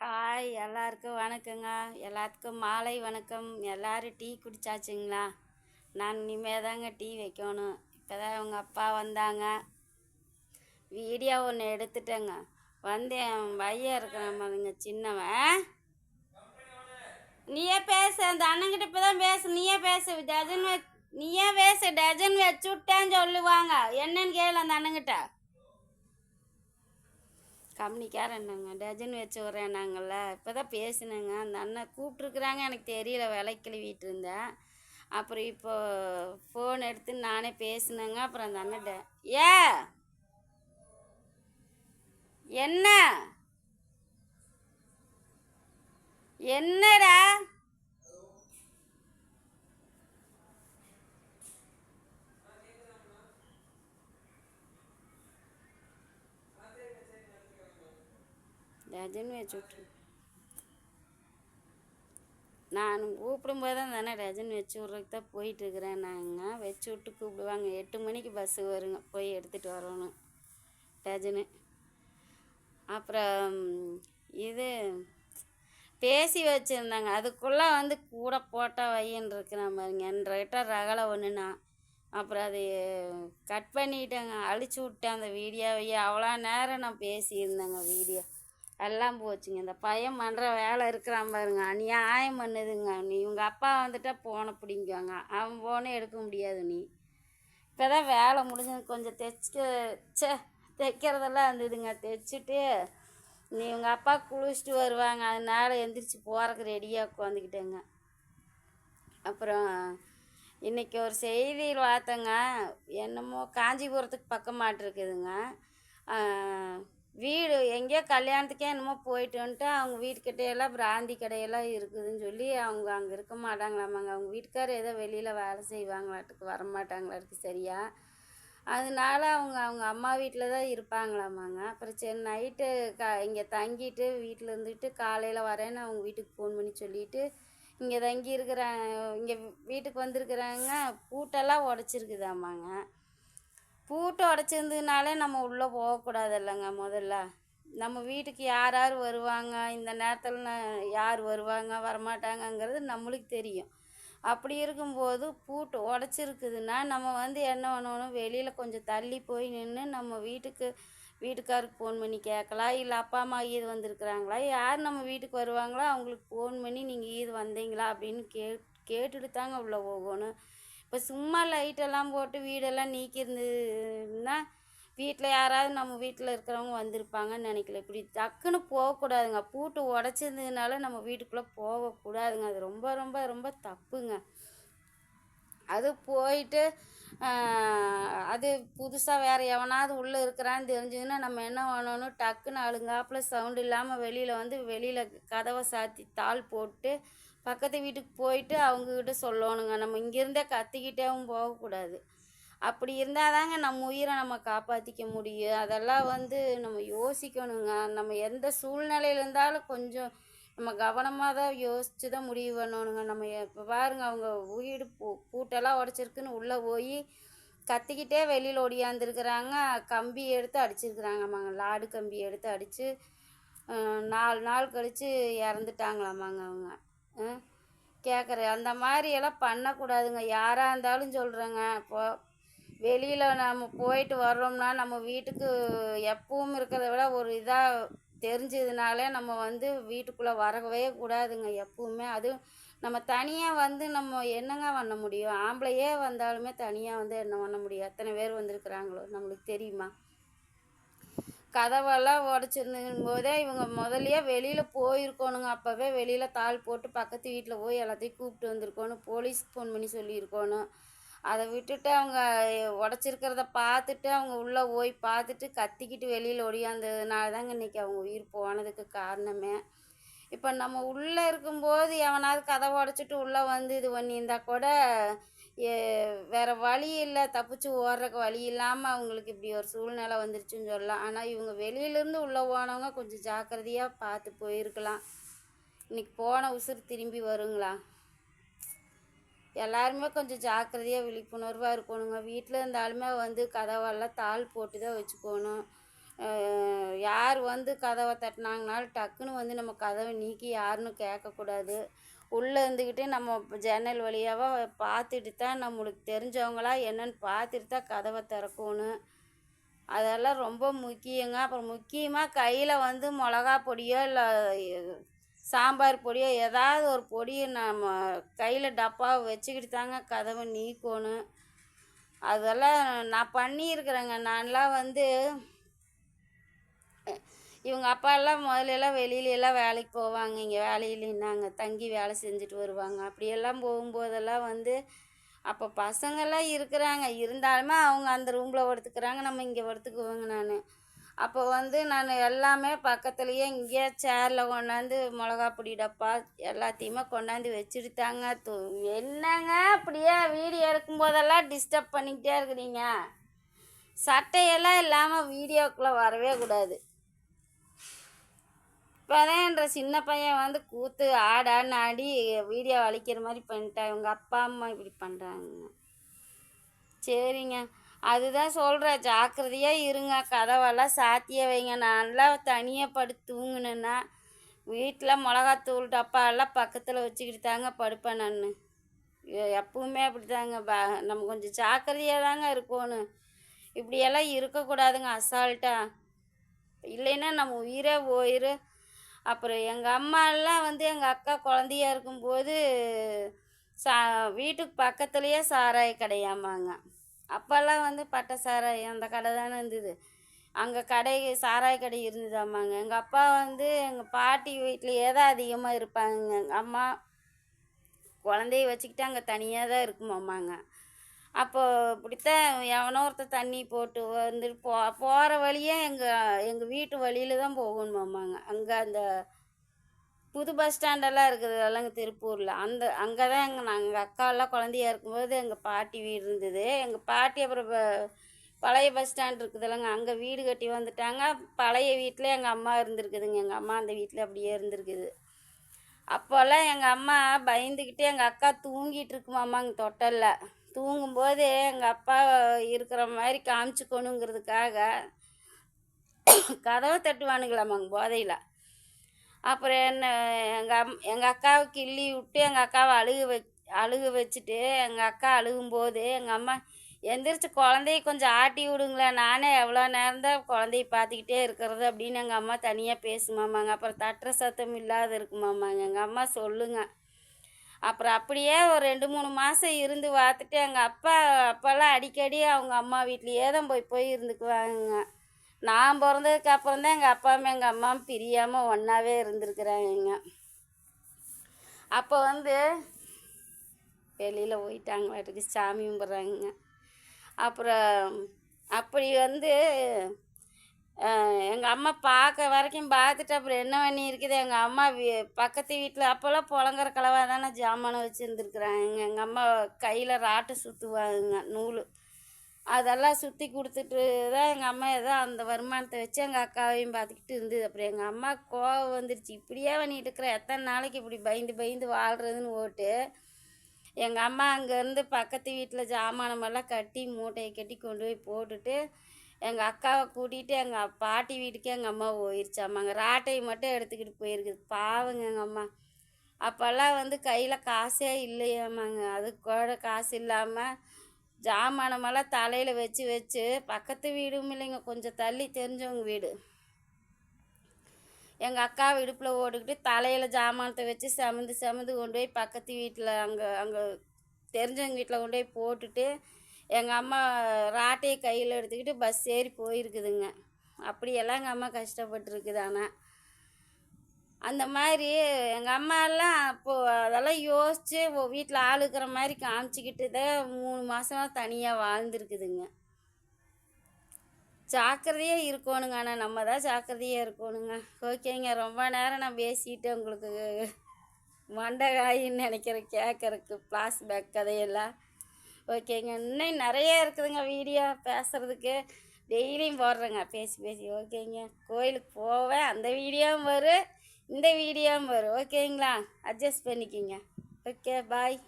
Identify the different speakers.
Speaker 1: Hi எல்லாருக்கும் வணக்கங்க. எல்லாத்துக்கும் மாலை வணக்கம். எல்லாரும் டீ குடிச்சாச்சுங்களா? நான் இனிமே தாங்க டீ வைக்கணும். இப்போ தான் அவங்க அப்பா வந்தாங்க. வீடியோ ஒன்று எடுத்துட்டேங்க. வந்து என் பையன் இருக்கிற மாதிரிங்க சின்னவன். நீயே பேசு. அந்த அண்ணங்கிட்ட இப்போ தான் பேசு. நீயே பேசு. டஜன் வச் நீயே பேசு. டஜன் வச்சு விட்டேன்னு சொல்லுவாங்க. என்னன்னு கேளு அந்த அண்ணங்கிட்ட கம்னிக்கார என்னங்க டஜன் வச்சு விட்றேனாங்கல்ல இப்போ தான் பேசினேங்க. அந்த அண்ணன் கூப்பிட்ருக்குறாங்க எனக்கு தெரியல விலை கிளவிட்டு இருந்தேன் அப்புறம் இப்போ ஃபோன் எடுத்து நானே பேசினேங்க. அப்புறம் அந்த அண்ணன் ட- ஏ என்ன? என்னடா? டஜன் வச்சு விட்ரு நான் கூப்பிடும்போது தான் தானே டஜன் வச்சு விட்றதுக்கு தான் போயிட்டுருக்குறேன். நாங்கள் வச்சு விட்டு கூப்பிடுவாங்க. எட்டு மணிக்கு பஸ்ஸு வருங்க. போய் எடுத்துகிட்டு வரணும் டஜனு அப்புறம் இது பேசி வச்சுருந்தாங்க. அதுக்குள்ளே வந்து கூட போட்டால் வையன்னு இருக்கிறேன் பாருங்க. என்கிட்ட ரகலை ஒன்றுனா அப்புறம் அது கட் பண்ணிட்டேங்க. அழிச்சு விட்டேன் அந்த வீடியோவையே அவ்வளோ நேரம் நான் பேசியிருந்தேங்க வீடியோ எல்லாம் போச்சுங்க. இந்த பையன் பண்ணுற வேலை இருக்கிறான் பாருங்க. அநியாயம் பண்ணுதுங்க நீ. உங்கள் அப்பா வந்துட்டா போனை பிடிங்குவாங்க. அவன் போனே எடுக்க முடியாது நீ. இப்போ தான் வேலை முடிஞ்சது. கொஞ்சம் தைச்சிக்க சே தைக்கிறதெல்லாம் இருந்ததுங்க தைச்சிட்டு நீ உங்கள் அப்பா குளிச்சுட்டு வருவாங்க. அதனால எந்திரிச்சு போகிறக்கு ரெடியாக உட்காந்துக்கிட்டேங்க. அப்புறம் இன்றைக்கி ஒரு செய்தியில் பார்த்தேங்க. என்னமோ காஞ்சிபுரத்துக்கு பக்கமாட்டு மாட்டிருக்குதுங்க வீடு எங்கேயோ கல்யாணத்துக்கே என்னமோ போயிட்டு வந்துட்டு அவங்க வீட்டுக்கிட்டே எல்லாம் பிராந்தி கடையெல்லாம் இருக்குதுன்னு சொல்லி அவங்க அங்கே இருக்க மாட்டாங்களாமாங்க. அவங்க வீட்டுக்காரர் ஏதோ வெளியில் வேலை செய்வாங்களாட்டுக்கு வர மாட்டாங்களாட்டுக்கு சரியா? அதனால அவங்க அவங்க அம்மா வீட்டில் தான் இருப்பாங்களாமாங்க. அப்புறம் சரி நைட்டு க இங்கே தங்கிட்டு வீட்டில் இருந்துட்டு காலையில் வரேன்னு அவங்க வீட்டுக்கு ஃபோன் பண்ணி சொல்லிட்டு இங்கே தங்கி இருக்கிறாங்க இங்கே வீட்டுக்கு வந்திருக்கிறாங்க. பூட்டெல்லாம் உடச்சிருக்குதாமாங்க. பூட்டு உடச்சிருந்ததுனாலே நம்ம உள்ளே போகக்கூடாது இல்லைங்க முதல்ல. நம்ம வீட்டுக்கு யார் யார் வருவாங்க இந்த நேரத்தில் யார் வருவாங்க வரமாட்டாங்கங்கிறது நம்மளுக்கு தெரியும். அப்படி இருக்கும்போது பூட்டு உடச்சிருக்குதுன்னா நம்ம வந்து என்ன பண்ணணும் வெளியில் கொஞ்சம் தள்ளி போய் நின்று நம்ம வீட்டுக்கு வீட்டுக்காருக்கு ஃபோன் பண்ணி கேட்கலாம். இல்லை அப்பா அம்மா ஈது வந்திருக்கிறாங்களா? யார் நம்ம வீட்டுக்கு வருவாங்களோ அவங்களுக்கு ஃபோன் பண்ணி நீங்கள் ஈது வந்தீங்களா அப்படின்னு கே கேட்டுட்டு தாங்க உள்ளே போகணும். இப்போ சும்மா லைட்டெல்லாம் போட்டு வீடெல்லாம் நீக்கியிருந்ததுன்னா வீட்டில் யாராவது நம்ம வீட்டில் இருக்கிறவங்க வந்திருப்பாங்கன்னு நினைக்கல. இப்படி டக்குன்னு போகக்கூடாதுங்க. பூட்டு உடச்சிருந்ததுனால நம்ம வீட்டுக்குள்ளே போகக்கூடாதுங்க. அது ரொம்ப ரொம்ப ரொம்ப தப்புங்க. அது போயிட்டு அது புதுசாக வேறு எவனாவது உள்ளே இருக்கிறான்னு தெரிஞ்சதுன்னா நம்ம என்ன பண்ணணும்? டக்குன்னு அழுங்காப்புல சவுண்ட் இல்லாமல் வெளியில் வந்து வெளியில் கதவை சாத்தி தாள் போட்டு பக்கத்து வீட்டுக்கு போயிட்டு அவங்கக்கிட்ட சொல்லணுங்க. நம்ம இங்கேருந்தே கத்திக்கிட்டேவும் போகக்கூடாது. அப்படி இருந்தால் தாங்க நம்ம உயிரை நம்ம காப்பாற்றிக்க முடியும். அதெல்லாம் வந்து நம்ம யோசிக்கணுங்க. நம்ம எந்த சூழ்நிலையில் இருந்தாலும் கொஞ்சம் நம்ம கவனமாக தான் யோசித்து தான் முடிவு பண்ணணுங்க. நம்ம இப்போ பாருங்க அவங்க வீடு பூ பூட்டெல்லாம் உடச்சிருக்குன்னு உள்ளே போய் கத்திக்கிட்டே வெளியில் ஒடியாந்துருக்குறாங்க. கம்பி எடுத்து அடிச்சிருக்கிறாங்கம்மாங்க லாடு கம்பி எடுத்து அடித்து நாலு நாள் கழித்து இறந்துட்டாங்களாமாங்க அவங்க. கேட்குறேன் அந்த மாதிரி எல்லாம் பண்ணக்கூடாதுங்க. யாராக இருந்தாலும் சொல்கிறேங்க இப்போது வெளியில் நம்ம போயிட்டு வர்றோம்னா நம்ம வீட்டுக்கு எப்பவும் இருக்கிறத விட ஒரு இதாக தெரிஞ்சதுனாலே நம்ம வந்து வீட்டுக்குள்ளே வரவே கூடாதுங்க எப்பவுமே. அதுவும் நம்ம தனியாக வந்து நம்ம என்னங்க பண்ண முடியும்? ஆம்பளையே வந்தாலுமே தனியாக வந்து என்ன பண்ண முடியும்? எத்தனை பேர் வந்திருக்கிறாங்களோ? நம்மளுக்கு தெரியுமா? கதவெல்லாம் உடச்சிருந்துங்கும் போதே இவங்க முதல்லையே வெளியில் போயிருக்கணுங்க. அப்போவே வெளியில் தாள் போட்டு பக்கத்து வீட்டில் போய் எல்லாத்தையும் கூப்பிட்டு வந்திருக்கணும் போலீஸ்க்கு ஃபோன் பண்ணி சொல்லியிருக்கணும் அதை விட்டுட்டு அவங்க உடச்சிருக்கிறத பார்த்துட்டு அவங்க உள்ளே போய் பார்த்துட்டு கத்திக்கிட்டு வெளியில் ஒடியாந்ததுனால தாங்க இன்றைக்கி அவங்க உயிர் போனதுக்கு காரணமே. இப்போ நம்ம உள்ளே இருக்கும்போது எவனாவது கதவை உடச்சிட்டு உள்ளே வந்து இது பண்ணியிருந்தா கூட வேற வழி இல்லை. தப்பிச்சு ஓடுறக்கு வழி இல்லாமல் அவங்களுக்கு இப்படி ஒரு சூழ்நிலை வந்துருச்சுன்னு சொல்லலாம். ஆனால் இவங்க வெளியிலேருந்து உள்ளே போனவங்க கொஞ்சம் ஜாக்கிரதையாக பார்த்து போயிருக்கலாம். இன்னைக்கு போன உசுறு திரும்பி வருங்களா? எல்லாருமே கொஞ்சம் ஜாக்கிரதையாக விழிப்புணர்வாக இருக்கணுங்க. வீட்டில் இருந்தாலுமே வந்து கதவெல்லாம் தாள் போட்டு தான் வச்சுக்கணும் யார் வந்து கதவை தட்டினாங்கனாலும் டக்குன்னு வந்து நம்ம கதவை நீக்கி யாருன்னு கேட்கக்கூடாது. உள்ளே இருந்துக்கிட்டு நம்ம ஜன்னல் வழியாவ பார்த்துட்டு தான் நம்மளுக்கு தெரிஞ்சவங்களா என்னன்னு பார்த்துட்டு தான் கதவை திறக்கணும். அதெல்லாம் ரொம்ப முக்கியங்க. அப்புறம் முக்கியமாக கையில் வந்து மிளகா பொடியோ இல்லை சாம்பார் பொடியோ ஏதாவது ஒரு பொடியை நம்ம கையில் டப்பாவை வச்சுக்கிட்டு தாங்க கதவை நீக்கணும். அதெல்லாம் நான் பண்ணியிருக்கிறேங்க. நான்லாம் வந்து இவங்க அப்பா எல்லாம் முதல்ல எல்லாம் வெளியில எல்லாம் வேலைக்கு போவாங்க. இங்கே வேலையிலன்னாங்க தங்கி வேலை செஞ்சுட்டு வருவாங்க. அப்படியெல்லாம் போகும்போதெல்லாம் வந்து அப்போ பசங்கள்லாம் இருக்கிறாங்க. இருந்தாலுமே அவங்க அந்த ரூமில் படுத்துக்கிறாங்க. நம்ம இங்கே படுத்துக்குவோங்க நான். அப்போ வந்து நான் எல்லாமே பக்கத்துலேயே இங்கேயே சேரில் கொண்டாந்து மிளகா பொடி டப்பா எல்லாத்தையுமே கொண்டாந்து வச்சுருத்தாங்க தூ என்னங்க அப்படியே வீடியோ எடுக்கும்போதெல்லாம் டிஸ்டர்ப் பண்ணிக்கிட்டே இருக்கிறீங்க? சட்டையெல்லாம் இல்லாமல் வீடியோக்குள்ளே வரவே கூடாது. இப்போதான் என்ற சின்ன பையன் வந்து கூத்து ஆடான்னு ஆடி வீடியோ அழிக்கிற மாதிரி பண்ணிட்டான். இவங்க அப்பா அம்மா இப்படி பண்ணுறாங்க சரிங்க. அதுதான் சொல்கிறேன் ஜாக்கிரதையாக இருங்க. கதவெல்லாம் சாத்திய வைங்க. நல்லா தனியாக படுத்து தூங்குனேன்னா வீட்டில் மிளகாத்தூள் டப்பா எல்லாம் பக்கத்தில் வச்சுக்கிட்டு தாங்க படுப்பேன் நான். எப்பவுமே அப்படி தாங்க ப நம்ம கொஞ்சம் ஜாக்கிரதையாக தாங்க இருக்கணும். இப்படியெல்லாம் இருக்கக்கூடாதுங்க அசால்ட்டாக இல்லைன்னா நம்ம உயிரே போயிரு அப்புறம் எங்கள் அம்மாலாம் வந்து எங்கள் அக்கா குழந்தையா இருக்கும்போது சா வீட்டுக்கு பக்கத்துலேயே சாராய கடையாமாங்க அப்போல்லாம் வந்து பட்டை சாராயம் அந்த கடை தானே இருந்தது. அங்கே கடை சாராய கடை இருந்ததாமாங்க எங்கள் அப்பா வந்து எங்கள் பாட்டி வீட்டிலையே தான் அதிகமாக இருப்பாங்க. எங்கள் அம்மா குழந்தைய வச்சுக்கிட்டு அங்கே தனியாக தான் இருக்குமாமாங்க அப்போ இப்படித்தான் எவனோ ஒருத்தன் தண்ணி போட்டு வந்துட்டு போ போகிற வழியே எங்கள் எங்கள் வீட்டு வழியில் தான் போகணுமாமாங்க அங்கே அந்த புது பஸ் ஸ்டாண்டெல்லாம் இருக்குது எல்லாம் திருப்பூரில். அந்த அங்கே தான் எங்கள் நாங்கள் அக்காவெல்லாம் குழந்தையா இருக்கும்போது எங்கள் பாட்டி வீடு இருந்தது. எங்கள் பாட்டி அப்புறம் பழைய பஸ் ஸ்டாண்ட் இருக்குது இல்லைங்க அங்கே வீடு கட்டி வந்துட்டாங்க. பழைய வீட்டில் எங்கள் அம்மா இருந்திருக்குதுங்க. எங்கள் அம்மா அந்த வீட்டில் அப்படியே இருந்திருக்குது. அப்போல்லாம் எங்கள் அம்மா பயந்துக்கிட்டு எங்கள் அக்கா தூங்கிட்டு இருக்குமாமாங்க தொட்டலில். தூங்கும்போது எங்கள் அப்பா இருக்கிற மாதிரி காமிச்சுக்கணுங்கிறதுக்காக கதவை தட்டுவானுங்களாமாங்க போதையில். அப்புறம் என்ன எங்கள் அம் எங்கள் அக்காவை கிள்ளி விட்டு எங்கள் அக்காவை அழுக வ அழுக வச்சுட்டு எங்கள் அக்கா அழுகும்போது எங்கள் அம்மா எந்திரிச்சு குழந்தைய கொஞ்சம் ஆட்டி விடுங்களேன். நானே எவ்வளோ நேரம் தான் குழந்தைய பார்த்துக்கிட்டே இருக்கிறது அப்படின்னு எங்கள் அம்மா தனியாக பேசுமாமாங்க. அப்புறம் தட்டுற சத்தம் இல்லாத இருக்குமாமாங்க. எங்கள் அம்மா சொல்லுங்க. அப்புறம் அப்படியே ஒரு ரெண்டு மூணு மாதம் இருந்து பார்த்துட்டு எங்கள் அப்பா அப்போல்லாம் அடிக்கடி அவங்க அம்மா வீட்லேயே தான் போய் போய் இருந்துக்குவாங்க. நான் பிறந்ததுக்கு அப்புறம் தான் எங்கள் அப்பாவும் எங்கள் அம்மாவும் பிரியாமல் ஒன்றாவே இருந்திருக்கிறாங்க. அப்போ வந்து வெளியில் போயிட்டாங்க வாட்டுக்கு சாமி கும்பிட்றாங்க. அப்புறம் அப்படி வந்து எங்கள் அம்மா பார்க்க வரைக்கும் பார்த்துட்டு அப்புறம் என்ன பண்ணி இருக்குது? எங்கள் அம்மா வீ பக்கத்து வீட்டில் அப்போல்லாம் புலங்கர கலவா தானே ஜாமானம் வச்சுருந்துருக்குறாங்க. எங்கள் அம்மா கையில் ராட்டு சுற்றுவாங்க நூல். அதெல்லாம் சுற்றி கொடுத்துட்டு தான் எங்கள் அம்மா ஏதோ அந்த வருமானத்தை வச்சு எங்கள் அக்காவையும் பார்த்துக்கிட்டு இருந்தது. அப்புறம் எங்கள் அம்மா கோவம் வந்துருச்சு. இப்படியே பண்ணிட்டு இருக்கிற எத்தனை நாளைக்கு இப்படி பயந்து பயந்து வாழ்கிறதுன்னு ஓட்டு எங்கள் அம்மா அங்கேருந்து பக்கத்து வீட்டில் ஜாமானமெல்லாம் கட்டி மூட்டையை கட்டி கொண்டு போய் போட்டுட்டு எங்கள் அக்காவை கூட்டிகிட்டு எங்கள் பாட்டி வீட்டுக்கே எங்கள் அம்மா போயிருச்சாமாங்க ராட்டையை மட்டும் எடுத்துக்கிட்டு போயிருக்குது பாவங்க எங்கள் அம்மா. அப்போல்லாம் வந்து கையில் காசே இல்லையாமாங்க அது கூட காசு இல்லாமல் ஜாமானமெல்லாம் தலையில் வச்சு வச்சு பக்கத்து வீடும் இல்லைங்க. கொஞ்சம் தள்ளி தெரிஞ்சவங்க வீடு. எங்கள் அக்கா இடுப்பில் ஓடிக்கிட்டு தலையில் ஜாமானத்தை வச்சு செமந்து செமந்து கொண்டு போய் பக்கத்து வீட்டில் அங்கே அங்கே தெரிஞ்சவங்க வீட்டில் கொண்டு போய் போட்டுட்டு எங்கள் அம்மா ராட்டையை கையில் எடுத்துக்கிட்டு பஸ் ஏறி போயிருக்குதுங்க. அப்படியெல்லாம் எங்கள் அம்மா கஷ்டப்பட்டுருக்குது ஆனால் அந்த மாதிரி எங்கள் அம்மாலாம் அப்போது அதெல்லாம் யோசித்து வீட்டில் ஆள் இருக்கிற மாதிரி காமிச்சிக்கிட்டு தான் மூணு மாதமாக தனியாக வாழ்ந்துருக்குதுங்க. ஜாக்கிரதையாக இருக்கணுங்க ஆனால் நம்ம தான் ஜாக்கிரதையாக இருக்கணுங்க. ஓகேங்க ரொம்ப நேரம் நான் பேசிட்டு உங்களுக்கு மண்டகாயின்னு நினைக்கிறேன் கேட்குறக்கு ஃப்ளாஷ்பேக் கதையெல்லாம். ஓகேங்க. இன்னும் நிறைய இருக்குதுங்க வீடியோ பேசுகிறதுக்கு டெய்லியும் போடுறேங்க. பேசி பேசி. ஓகேங்க. கோயிலுக்கு போவேன். அந்த வீடியோவும் வரும். இந்த வீடியோவும் வரும். ஓகேங்களா? அட்ஜஸ்ட் பண்ணிக்கிங்க. Okay bye.